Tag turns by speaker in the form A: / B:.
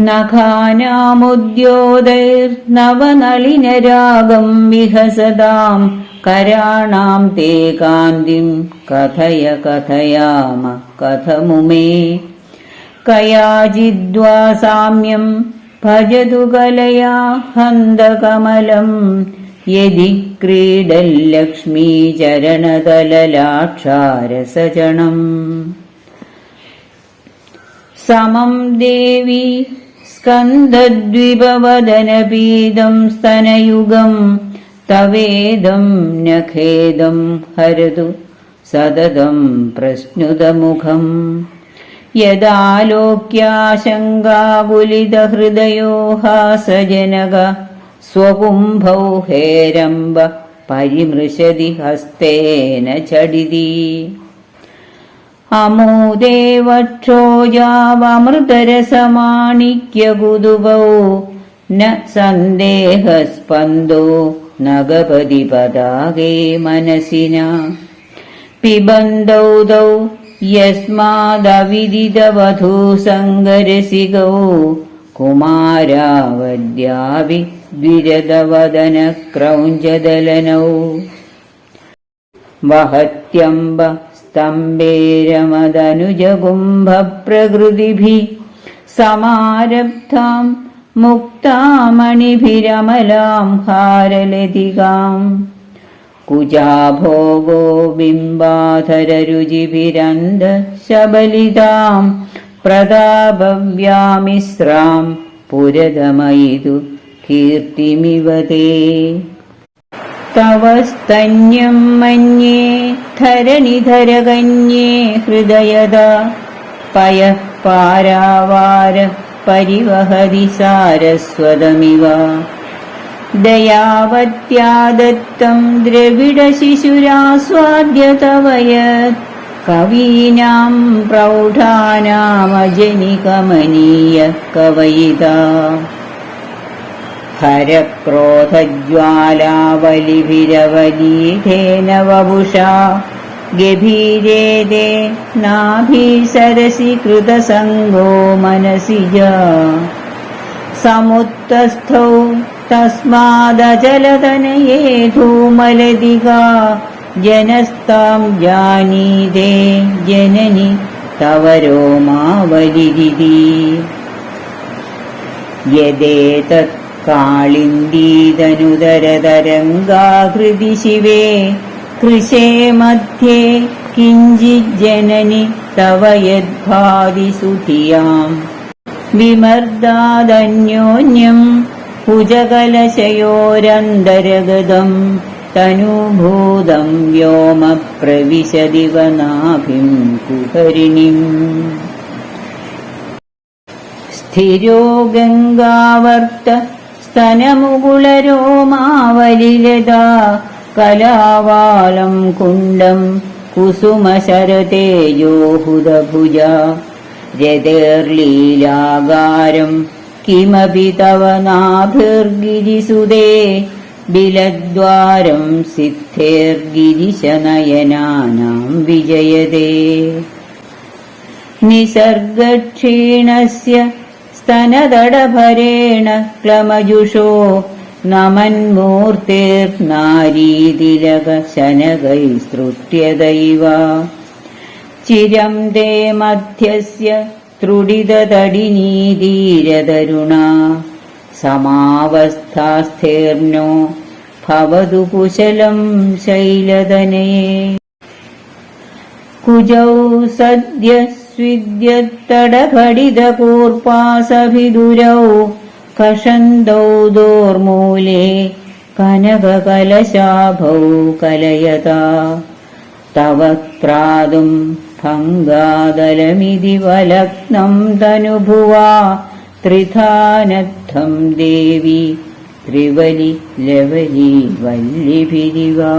A: नखानामुद्योतैर्नवनलिनरागं विहसतां कराणां ते कान्तिं कथय कथयाम कथमुमे कयाचिद्वा साम्यं भजतु कलया हन्दकमलं यदि क्रीडल्लक्ष्मीचरणतललाक्षारसचणम् समं देवी स्कन्दद्विपवदनपीदं स्तनयुगम् तवेदं न खेदं हरतु सततं प्रश्नुतमुखम् यदालोक्याशङ्काकुलितहृदयो हासजनक स्वकुम्भौ हेरम्ब परिमृशति हस्तेन झटिति അമോദേവക്ഷോജാവമൃതരസമാണിക്യകുതുകോ ന സന്ദേഹസ്പന്ദോ നഗപതിപദാകേ മനസിന പിബന്ധൗദൗ യസ്മാദവിദിതവധൂസംഗരസികോ. കുമാരാവദ്യാവി ദ്വിരതവദനക്രൗഞ്ചദലനൗ വഹത്യംബ द्विरदवदनक्रौञ्चदलनौ वहत्यम्ब स्तम्बेरमदनुजकुम्भप्रकृतिभिः समारब्धाम् मुक्तामणिभिरमलां हारलतिकाम् कुजाभोगो बिम्बाधररुचिभिरन्द शबलिताम् प्रतापव्यामिश्रां पुरदमयितु कीर्तिमिव ते तव स्तन्यं मन्ये ധരണിധരകന്യേ ഹൃദയത പയഃ പാരാവാര പരിവഹതി സാരസ്വതമിവ. ദയാവത്യാ ദത്തം ദ്രവിഡശിശുരാസ്വാദ്യതവയത് കവീനാം പ്രൗഢാനാമജനികമനീയ കവയിതാ प्रौढानामजनिकमनीय कवयिता हरक्रोधज्वालावलिभिरवलीधेन वपुषा गभीरे नाभीसरसि कृतसङ्गो मनसि जा समुत्तस्थौ तस्मादचलतनये धूमलतिका जनस्तां जानीते जननि तव रोमावलिरिति यदेतत् काळिन्दीदनुदरतरङ्गाकृति शिवे कृशे मध्ये किञ्चिज्जननि तव यद्भाति सुधियाम् विमर्दादन्योन्यम् कुजकलशयोरन्तरगतम् तनुभूतं व्योम प्रविशदिवनाभिं कुहरिणिम् स्थिरो गङ्गावर्त സനമുകുളരോമാവലിലതാ കലാവാളം കുണ്ടം കുസുമശരതേജോഹുതഭുജ രതേർലീലാകാരം കിമപി തവ നാഭിർഗിരിസുതേ ബിലദ്വാരം സിദ്ധേർഗിരിശനയനാനാം വിജയതേ. നിസർഗക്ഷീണസ്യ സ്തനദടഭരേണ ക്ലമജുഷോ നമന്മൂർത്തിർനാരീതിലകശനകൈസ്തൃത്യതൈവ ചിരം തേ മധ്യസ്യ ത്രുടിതതടിനീതീരതരുണ. സമാവസ്ഥാസ്ഥേർണോ ഭവതു കുശലം ശൈലതനയേ കുജൗ സദ്യ स्विद्यत्तडघडितकूर्पासभिदुरौ कषन्दौ दोर्मूले कनककलशाभौ कलयता तव क्रातुं भङ्गादलमिति वलग्नं तनुभुवा त्रिधानद्धं देवी त्रिवलि लवली वल्लिभिरिवा